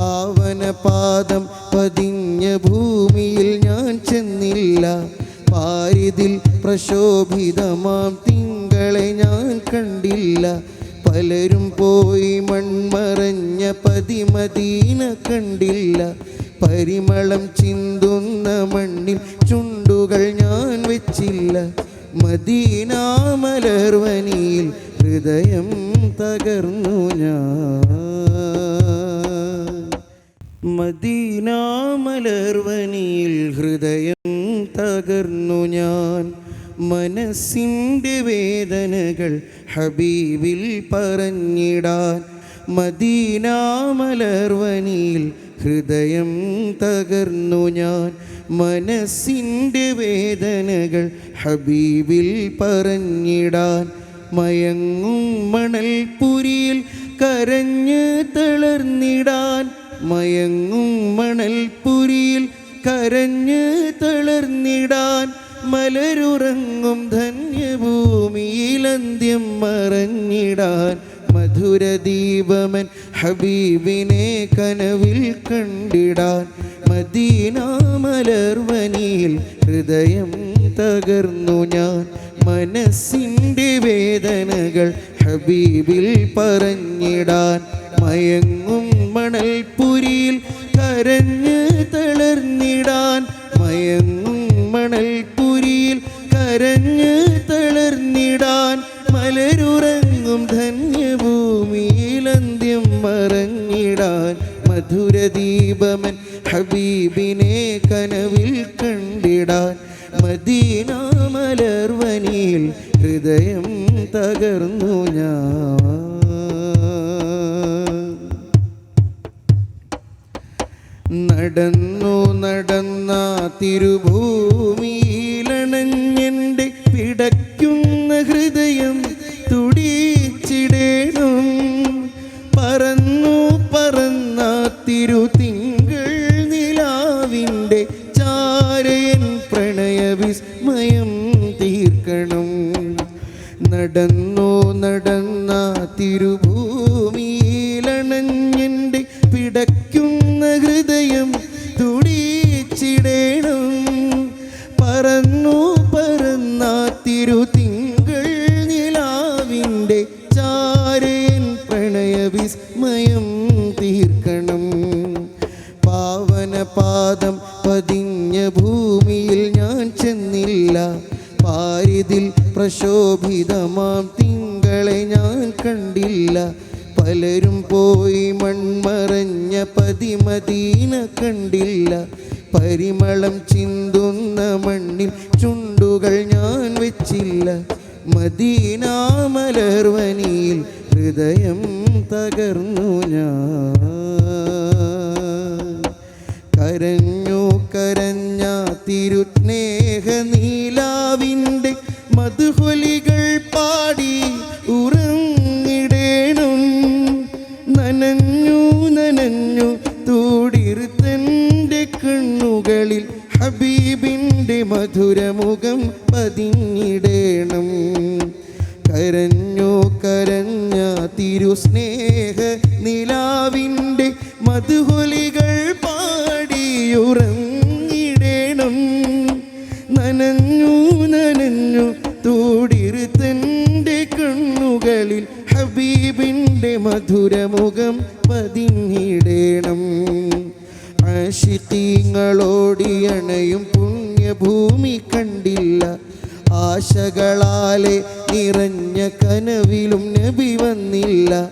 പാവനപാദം പതിഞ്ഞ ഭൂമിയിൽ ഞാൻ ചെന്നില്ല. പാരിതിൽ പ്രശോഭിതമാം തിങ്കളെ ഞാൻ കണ്ടില്ല. പലരും പോയി മൺമറഞ്ഞ പതിമദീന കണ്ടില്ല. പരിമളം ചിന്തുന്ന മണ്ണിൽ ചുണ്ടുകൾ ഞാൻ വെച്ചില്ല. മദീന മലർവനിയിൽ ഹൃദയം തകർന്നു ഞാൻ. മദീന മലർവനിയിൽ ഹൃദയം തകർന്നു ഞാൻ. മനസ്സിന്റെ വേദനകൾ ഹബീബിൽ പറഞ്ഞിടാൻ. മദീനാമലർവനിയിൽ ഹൃദയം തകർന്നു ഞാൻ. മനസ്സിന്റെ വേദനകൾ ഹബീബിൽ പറഞ്ഞിടാൻ. മയങ്ങും മണൽപുരിയിൽ കരഞ്ഞ് തളർന്നിടാൻ. മയങ്ങും മണൽപുരിയിൽ കരഞ്ഞ് തളർന്നിടാൻ മലരുറങ്ങും ധന്യഭൂമിയിലന്ത്യം മറഞ്ഞിടാൻ മധുരദീപമൻ ഹബീബിനെ കനവിൽ കണ്ടിടാൻ മദീന മലർവനിയിൽ ഹൃദയം തകർന്നു ഞാൻ മനസ്സിന്റെ വേദനകൾ ഹബീബിൽ പറഞ്ഞിടാൻ മയങ്ങും മണൽപുരിയിൽ കരഞ്ഞ് തളർന്നിടാൻ മയങ്ങും മണൽപുരിയിൽ കരഞ്ഞ് തളർന്നിടാൻ മലരുറങ്ങും ധന്യഭൂമിയിലന്ത്യം മറഞ്ഞിടാൻ മധുരദീപമൻ ഹബീബിനെ കനവിൽ കണ്ടിടാൻ മദീന മലർവനിയിൽ ഹൃദയം തകർന്നു ഞാൻ നടന്നു നടന്ന തിരുഭൂമിയിലണഞ്ഞെന്റെ പിടയ്ക്കുന്ന ഹൃദയം തുടിച്ചിടേണം. പറന്നു പറന്ന തിരുതിങ്കൾ നിലാവിന്റെ ചാരയൻ പ്രണയവിസ്മയം തീർക്കണം. നടന്നു നടന്ന തിരുഭൂമിയിലണഞ്ഞെന്റെ പിടയ്ക്കുന്ന ഹൃദയം തുടിച്ചിടേണം. പറന്നു പറന്ന തിരുതിങ്കൾ നിലാവിന്റെ ചാരയൻ പ്രണയവിസ്മയം തീർക്കണം. പാവന പാദം പതിഞ്ഞ ഭൂമിയിൽ ഞാൻ ചെന്നില്ല. പാരിതിൽ പ്രശോഭിതമാം തിങ്കളെ ഞാൻ കണ്ടില്ല. പലരും പോയി മൺമറഞ്ഞ പതിമദീന കണ്ടില്ല. പരിമളം ചിന്തുന്ന മണ്ണിൽ ചുണ്ടുകൾ ഞാൻ വെച്ചില്ല. മദീന മലർവനിയിൽ ഹൃദയം തകർന്നു ഞാൻ. കരഞ്ഞു കരഞ്ഞ തൂടിരുത്തന്റെ കണ്ണുകളിൽ ഹബീബിന്റെ മധുരമുഖം പതിഞ്ഞിടേണം. കരഞ്ഞോ കരഞ്ഞ തിരുസ്നേഹ നിലാവിന്റെ മധുഹൊലികൾ പാടിയുറങ്ങിടേണം. നനഞ്ഞു നനഞ്ഞു തൂടിരുത്തന്റെ കണ്ണുകളിൽ ഹബീബിന്റെ മധുരമുഖം പതിഞ്ഞിടേണം. ആശിത്തീങ്ങളോടിയണയും പുണ്യഭൂമി കണ്ടില്ല. ആശകളാലെ നിറഞ്ഞ കനവിലും നബി വന്നില്ല.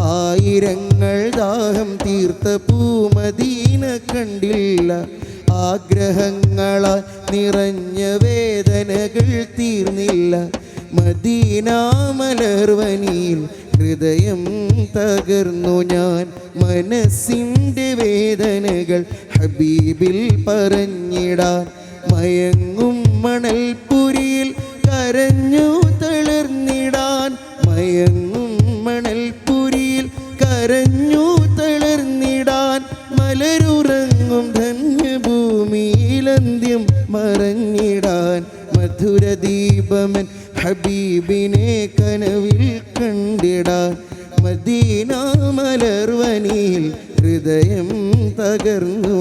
ആയിരങ്ങൾ ദാഹം തീർത്ത പൂമദീന കണ്ടില്ല. ആഗ്രഹങ്ങളാൽ നിറഞ്ഞ വേദനകൾ തീർന്നില്ല. മദീന മലർവനിയിൽ ഹൃദയം തകർന്നു ഞാൻ. മനസ്സിന്റെ വേദനകൾ ഹബീബിൽ പറഞ്ഞിടാൻ. മയങ്ങും മണൽപുരിയിൽ കരഞ്ഞു തളർന്നിടാൻ. മയങ്ങും മണൽപുരിയിൽ കരഞ്ഞു തളർന്നിടാൻ. മലരുറങ്ങും ധന്യഭൂമിയിലന്ത്യം മറഞ്ഞിടാൻ. മധുരദീപമൻ ഹബീബിനെ കനവിൽ കണ്ടിടാൻ മദീന മലർവനിയിൽ ഹൃദയം തകർന്നു.